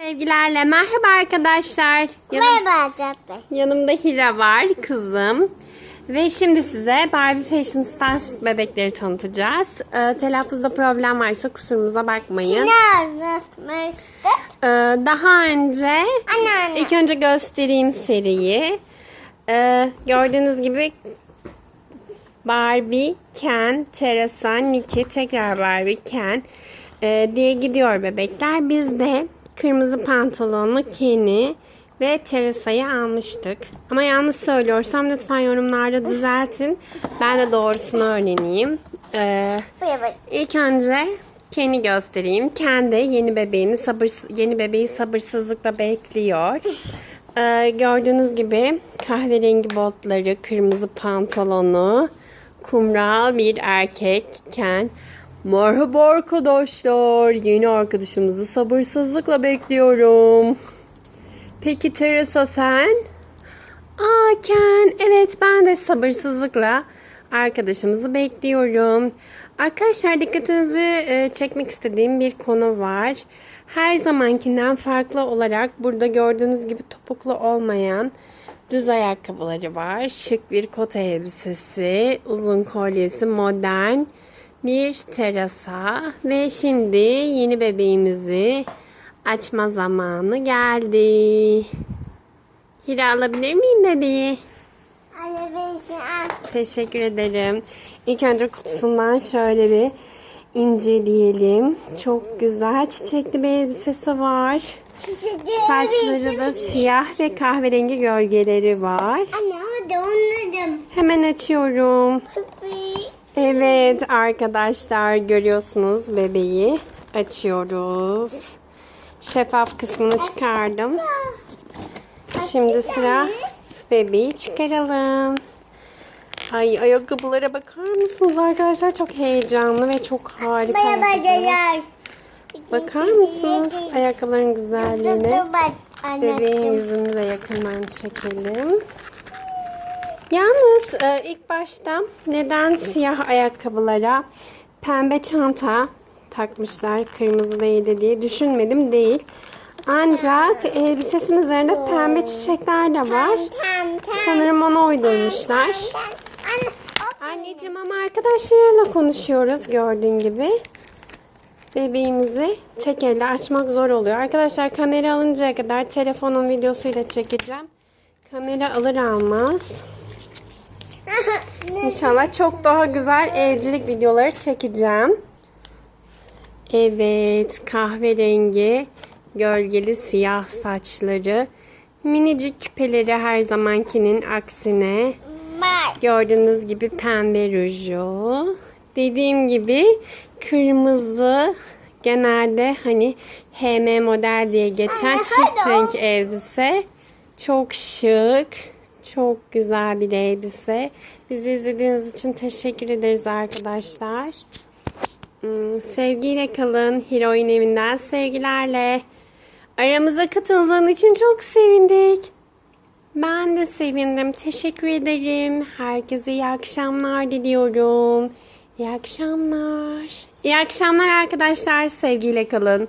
Sevgilerle merhaba arkadaşlar. Yanım- Merhaba Caddे. yanımda Hira var kızım. Ve şimdi size Barbie Fashion Style bebekleri tanıtacağız. Ee, telaffuzda problem varsa kusurumuza bakmayın. Ee, daha önce Anneanne. ilk önce göstereyim seriyi. Ee, gördüğünüz gibi Barbie, Ken, Teresa, Nikki, tekrar Barbie, Ken ee, diye gidiyor bebekler. Biz de kırmızı pantolonlu Ken'i ve Teresa'yı almıştık. Ama yanlış söylüyorsam lütfen yorumlarda düzeltin. Ben de doğrusunu öğreneyim. Ee. İlk önce Ken'i göstereyim. Ken de yeni bebeğini sabır yeni bebeği sabırsızlıkla bekliyor. Ee, gördüğünüz gibi kahverengi botları, kırmızı pantolonu, kumral bir erkek Ken. Merhaba arkadaşlar. Yeni arkadaşımızı sabırsızlıkla bekliyorum. Peki Teresa sen? Aa Ken, evet ben de sabırsızlıkla arkadaşımızı bekliyorum. Arkadaşlar dikkatinizi e, çekmek istediğim bir konu var. Her zamankinden farklı olarak burada gördüğünüz gibi topuklu olmayan düz ayakkabıları var. Şık bir kot elbisesi, uzun kolyesi, modern bir terasa ve şimdi yeni bebeğimizi açma zamanı geldi. Hira alabilir miyim bebeği? Anne beni al. Teşekkür ederim. İlk önce kutusundan şöyle bir inceleyelim. Çok güzel çiçekli bir elbisesi var. Saçları da siyah ve kahverengi gölgeleri var. Anne hadi anladım. Hemen açıyorum. Pıpı. Evet arkadaşlar görüyorsunuz bebeği açıyoruz. Şeffaf kısmını çıkardım. Şimdi sıra bebeği çıkaralım. Ay ayakkabılara bakar mısınız arkadaşlar? Çok heyecanlı ve çok harika. Ayakkabılar. Bakar mısınız ayakkabıların güzelliğine? Bebeğin yüzünü de yakından çekelim. Yalnız e, ilk başta neden siyah ayakkabılara pembe çanta takmışlar kırmızı değildi diye düşünmedim değil. Ancak elbisesinin üzerinde pembe çiçekler de var. Sanırım ona uydurmuşlar. Anne. Anneciğim ama arkadaşlarıyla konuşuyoruz gördüğün gibi. Bebeğimizi tek elle açmak zor oluyor. Arkadaşlar kamera alıncaya kadar telefonun videosuyla çekeceğim. Kamera alır almaz. İnşallah çok daha güzel evcilik videoları çekeceğim. Evet kahverengi gölgeli siyah saçları. Minicik küpeleri her zamankinin aksine. Gördüğünüz gibi pembe ruju. Dediğim gibi kırmızı genelde hani HM model diye geçen çift renk elbise. Çok şık. Çok güzel bir elbise. Bizi izlediğiniz için teşekkür ederiz arkadaşlar. Hmm, Sevgiyle kalın. Heroin evinden sevgilerle. Aramıza katıldığın için çok sevindik. Ben de sevindim. Teşekkür ederim. Herkese iyi akşamlar diliyorum. İyi akşamlar. İyi akşamlar arkadaşlar. Sevgiyle kalın.